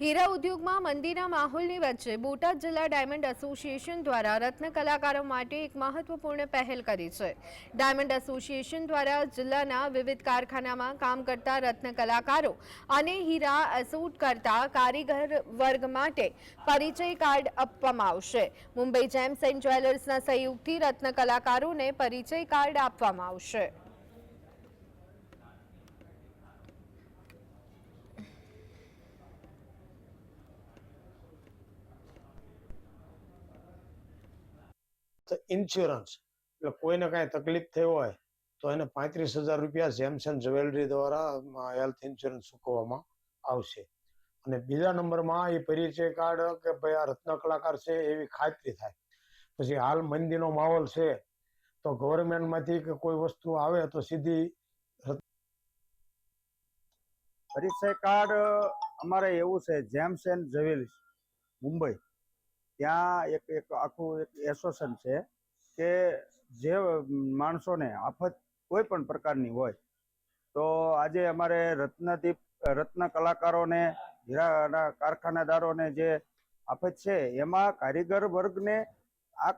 હીરા ઉદ્યોગમાં મંદીના માહોલની વચ્ચે બોટાદ જિલ્લા ડાયમંડ એસોસિએશન દ્વારા રત્ન કલાકારો માટે એક મહત્વપૂર્ણ પહેલ કરી છે. ડાયમંડ એસોસિએશન દ્વારા જિલ્લાના વિવિધ કારખાનામાં કામ કરતા રત્ન કલાકારો અને હીરા એસોટ કરતા કારીગર વર્ગ માટે પરિચય કાર્ડ આપવામાં આવશે. મુંબઈ જેમ્સ એન્ડ જ્વેલર્સના સહયોગથી રત્ન કલાકારોને પરિચય કાર્ડ આપવામાં આવશે. ઇન્સ્યોરન્સ એટલે કોઈને કાંઈ તકલીફ થઈ હોય, તો એને પાંત્રીસ હજાર રૂપિયા જેમસન જ્વેલરી દ્વારા હેલ્થ ઇન્સ્યોરન્સ ચૂકવવામાં આવશે. અને બીજા નંબરમાં એ પરિચય કાર્ડ કે ભાઈ આ રત્ન કલાકાર છે, એવી ખાતરી થાય. પછી હાલ મંદીનો માહોલ છે, તો ગવર્મેન્ટમાંથી કે કોઈ વસ્તુ આવે તો સીધી પરિચય કાર્ડ અમારે એવું છે જેમ્સ એન્ડ જ્વેલર્સ મુંબઈ. ત્યાં એક એક આખું એક એસોસિએશન છે કે જે માણસોને આફત કોઈ પણ પ્રકારની હોય, તો આજે અમારે રત્નદીપ, રત્ન કલાકારોને, હીરાના કારખાનેદારોને જે આફત છે, એમાં કારીગર વર્ગને આ